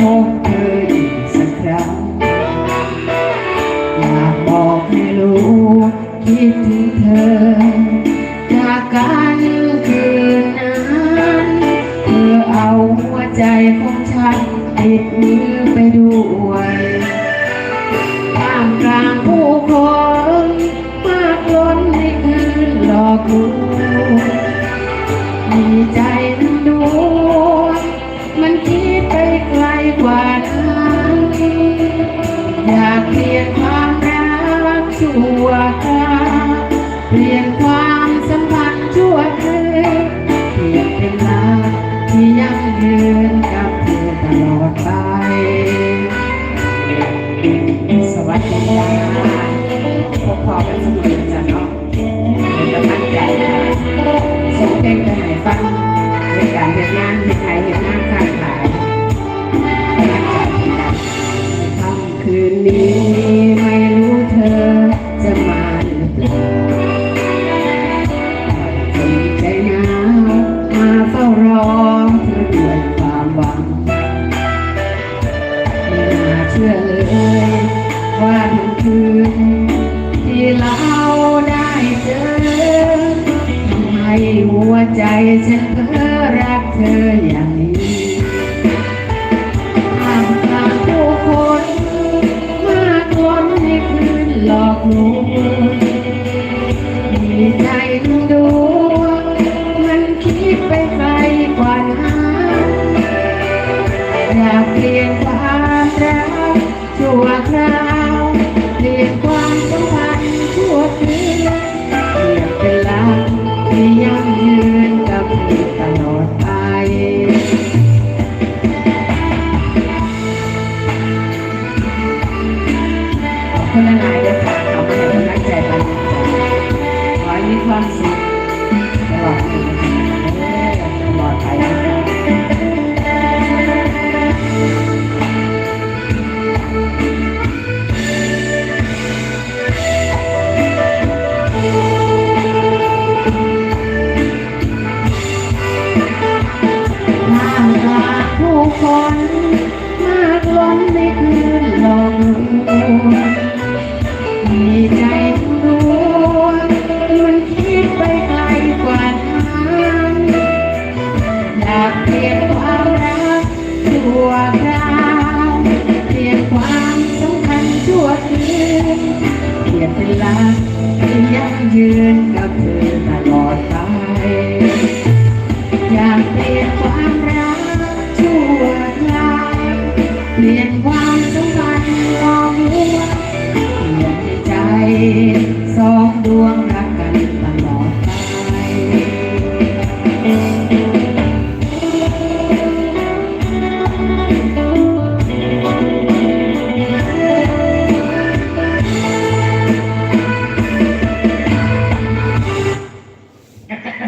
พบเธออีกสักครั้งอยากบอกให้รู้คิดถึงเธอจากกานคืนนั้นเธอเอาหัวใจของฉันติดมือไปด้วยท่ามกลางผู้คน เปลี่ยนความสัมพันธ์มองเห็นเย่ยนใจสองดวงรักกันตลอดไป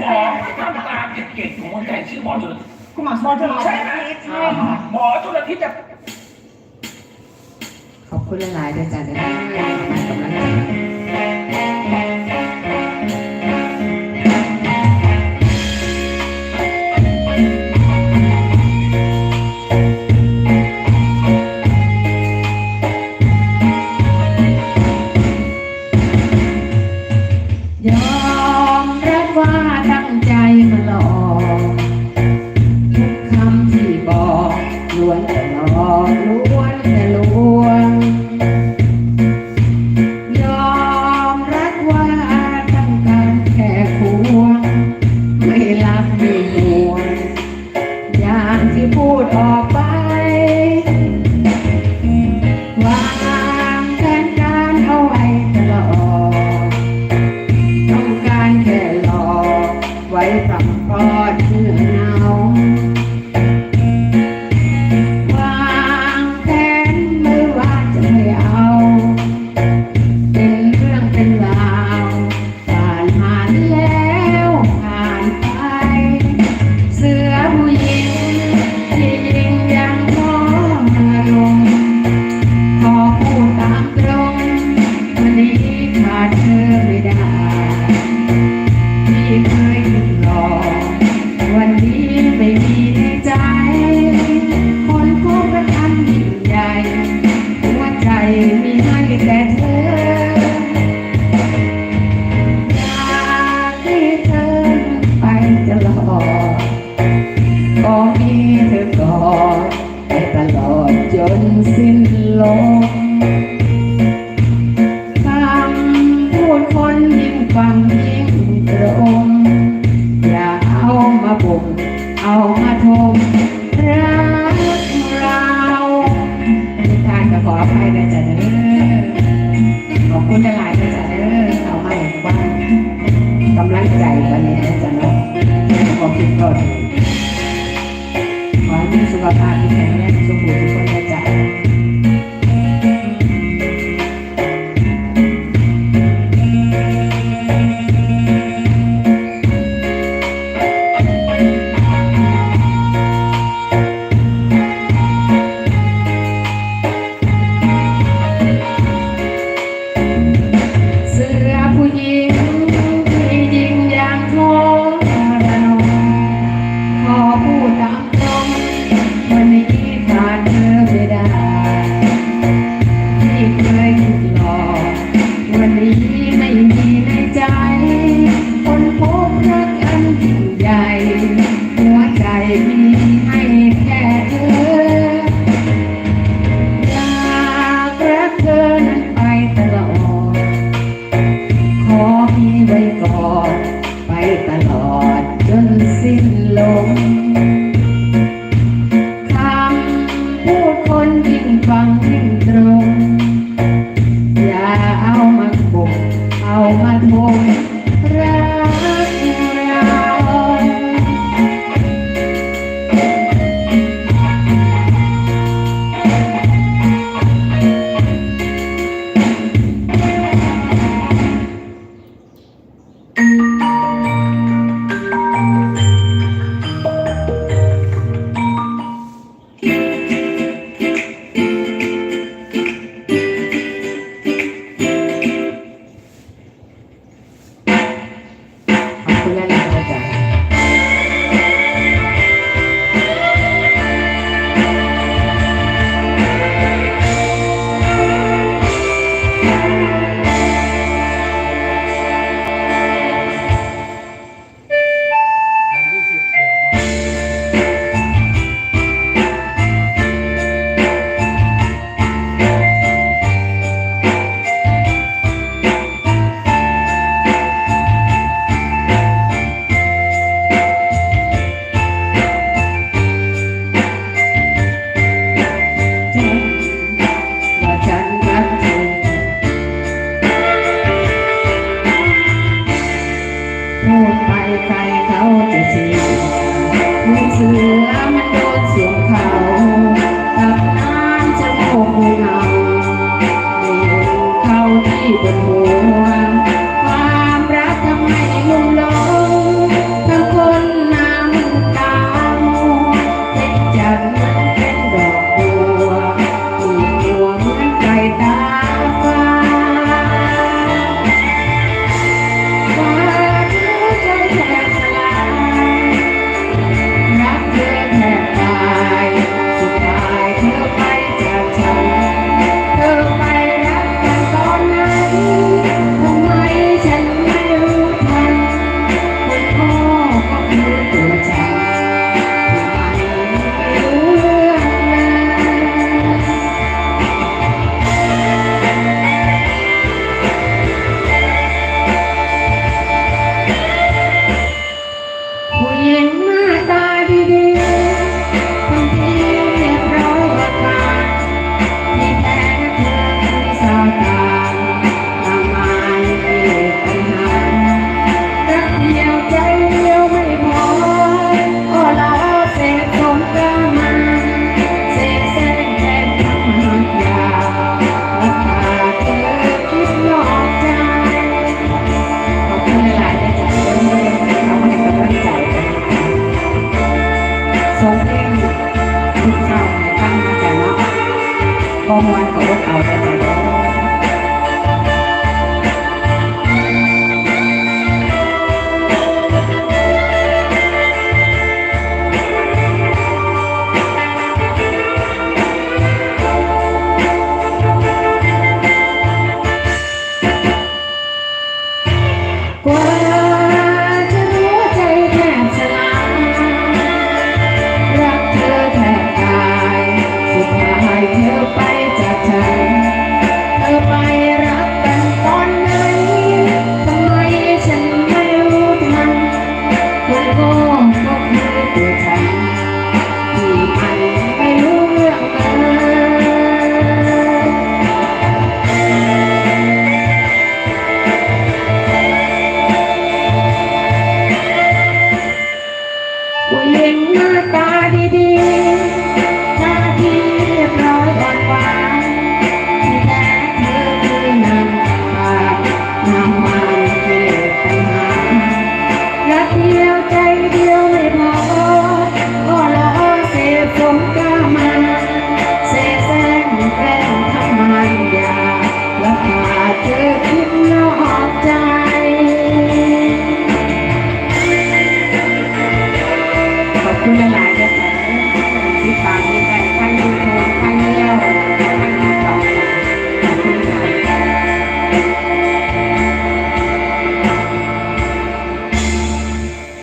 หมอทำตามเก่งๆของคนไทยชื่อหมอจุลทิคุณหมอจุลใช่ไหมหมอจุลทิศจะ คุณหลายๆเด้วยจ้ะเด้อ ขอ สิ้นลมคำพูดคนยิ่งฟังยิ่งตรงอย่าเอามาบุกเอามาทม